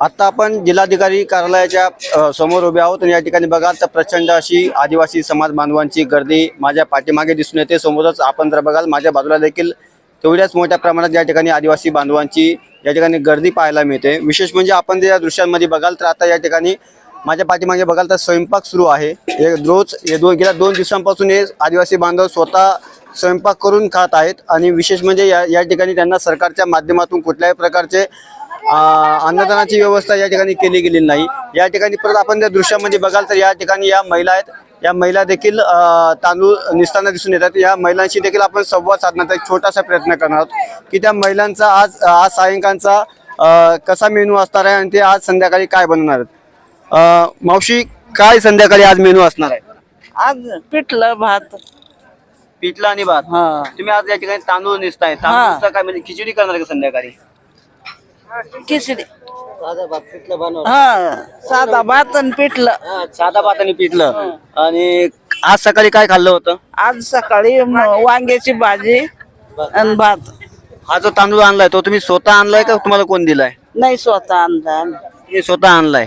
आता आपण जिल्हाधिकारी कार्यालयाच्या समोर उभे आहोत आणि या ठिकाणी बघाल तर प्रचंड अशी आदिवासी समाज बांधवांची गर्दी माझ्या पाठीमागे दिसून येते. समोरच आपण जर बघाल माझ्या बाजूला देखील तेवढ्याच मोठ्या प्रमाणात या ठिकाणी आदिवासी बांधवांची या ठिकाणी गर्दी पाहायला मिळते. विशेष म्हणजे आपण जर या दृश्यांमध्ये बघाल तर आता या ठिकाणी माझ्या पाठीमागे बघाल तर स्वयंपाक सुरू आहे. हे रोज हे दोन गेल्या दोन दिवसांपासून हे आदिवासी बांधव स्वतः स्वयंपाक करून खात आहेत आणि विशेष म्हणजे या या ठिकाणी त्यांना सरकारच्या माध्यमातून कुठल्याही प्रकारचे अन्नदानाची व्यवस्था या ठिकाणी केली गेलेली नाही. या ठिकाणी परत आपण त्या दृश्यामध्ये बघाल तर या ठिकाणी या महिला आहेत. या महिला देखील तांदूळ निसताना दिसून येतात. या महिलांशी देखील आपण संवाद साधण्याचा एक छोटासा प्रयत्न करणार आहोत की त्या महिलांचा आज आज सायंकाळचा कसा मेनू असणार आहे आणि ते आज संध्याकाळी काय बनवणार आहेत? अ, मावशी काय संध्याकाळी आज मेनू असणार आहे? आज पिठलं भात. पिठला आणि भात. हा. तुम्ही आज या ठिकाणी तांदूळ निसताय. तांदूळचा काय म्हणजे खिचडी करणार का संध्याकाळी? खिचडी. पिठलं हा साधा भात आणि पिठलं. साधा भात आणि पिठलं. आणि आज सकाळी काय खाल्लं होतं? आज सकाळी म- वांग्याची भाजी आणि भात. हा जो तांदूळ आणलाय तो तुम्ही स्वतः आणलाय का तुम्हाला कोण दिलाय? नाही स्वतः आणला आम्ही. तुम्ही स्वतः आणलाय.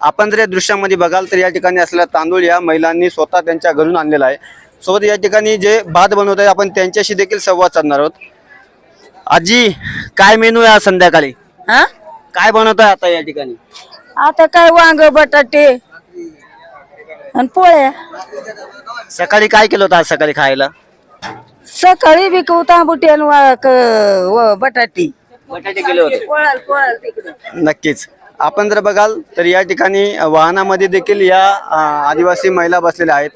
आपण जर या दृश्यामध्ये बघाल तर या ठिकाणी असलेला तांदूळ या महिलांनी स्वतः त्यांच्या घरून आणलेला आहे. सोबत या ठिकाणी जे भात बनवत आहे आपण त्यांच्याशी देखील संवाद साधणार आहोत. आजी काय मेनू आहे आज संध्याकाळी? हा? काय बनवत आहे आता या ठिकाणी? आता काय वांग बटाटे आणि पोळ्या. सकाळी काय केलं होतं आज सकाळी खायला? सकाळी बी तांबुटी आणि वा- क- व बटाटी. बटाटे केले होते. पोळाल पोळाल तिकडे. नक्कीच. आपण जर बघाल तर या ठिकाणी वाहनामध्ये देखील या अ, आदिवासी महिला बसलेल्या आहेत.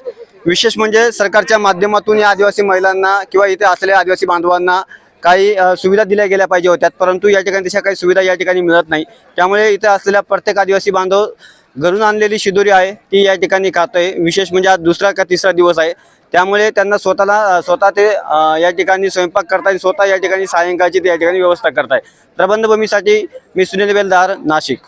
विशेष म्हणजे सरकारच्या माध्यमातून या आदिवासी महिलांना किंवा इथे असलेल्या आदिवासी बांधवांना काही सुविधा दिल्या गेल्या पाहिजे होत्या. परंतु या ठिकाणी तशा काही सुविधा या ठिकाणी मिळत नाही. त्यामुळे इथे असलेल्या प्रत्येक आदिवासी बांधव घरून आणलेली शिदोरी आहे. ती या ठिकाणी खातोय. विशेष म्हणजे आज दुसरा का तिसरा दिवस आहे. त्यामुळे त्यांना स्वतःला स्वतः ते या ठिकाणी स्वयंपाक करताय स्वतः या ठिकाणी सायंकाळची ते या ठिकाणी व्यवस्था करताय. प्रबंधभूमीसाठी मी सुनील बेलदार नाशिक.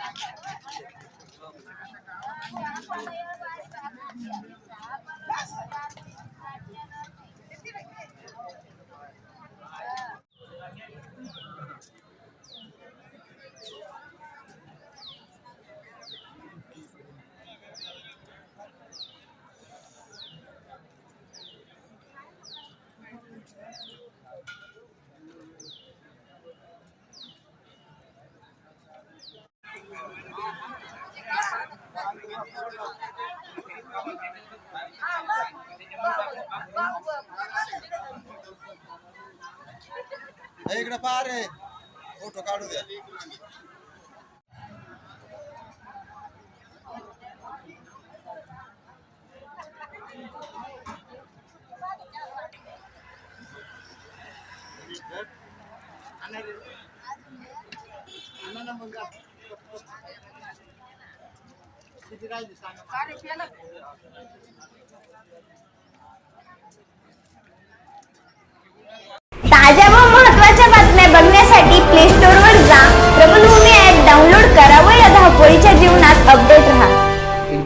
Thank you. इकडे पार रे. फोटो काढू द्या. ताज्या